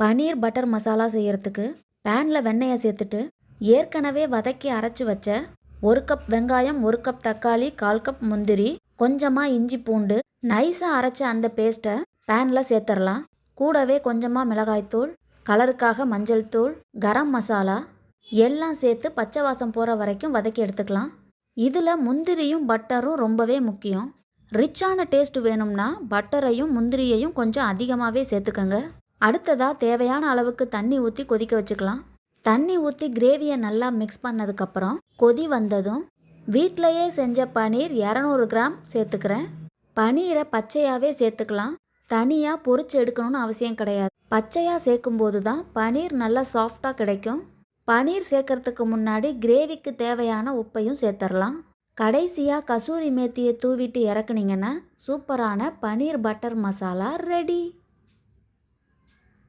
Paneer butter masala செய்யறதுக்கு பேனில் வெண்ணெயை சேர்த்துட்டு ஏற்கனவே வதக்கி அரைச்சி வச்ச ஒரு கப் வெங்காயம் ஒரு கப் தக்காளி கால் கப் முந்திரி கொஞ்சமாக இஞ்சி பூண்டு நைஸாக அரைச்ச அந்த பேஸ்ட்டை பேனில் சேர்த்துடலாம் கூடவே கொஞ்சமாக மிளகாய்த்தூள் கலருக்காக மஞ்சள் தூள் கரம் மசாலா எல்லாம் சேர்த்து பச்சை வாசம் போகிற வரைக்கும் வதக்கி எடுத்துக்கலாம். இதில் முந்திரியும் பட்டரும் ரொம்பவே முக்கியம். ரிச்சான டேஸ்ட் வேணும்னா பட்டரையும் முந்திரியையும் கொஞ்சம் அதிகமாகவே சேர்த்துக்கங்க. அடுத்ததாக தேவையான அளவுக்கு தண்ணி ஊற்றி கொதிக்க வச்சுக்கலாம். தண்ணி ஊற்றி கிரேவியை நல்லா மிக்ஸ் பண்ணதுக்கப்புறம் கொதி வந்ததும் வீட்டிலையே செஞ்ச பனீர் இரநூறு கிராம் சேர்த்துக்கிறேன். பனீரை பச்சையாகவே சேர்த்துக்கலாம். தனியாக பொறிச்சு எடுக்கணும்னு அவசியம் கிடையாது. பச்சையாக சேர்க்கும்போது தான் பனீர் நல்லா சாஃப்டாக கிடைக்கும். பனீர் சேர்க்கறதுக்கு முன்னாடி கிரேவிக்கு தேவையான உப்பையும் சேர்த்துடலாம் கடைசியாக கசூரி மேத்தியை தூவிட்டு இறக்குனீங்கன்னா சூப்பரான பனீர் பட்டர் மசாலா ரெடி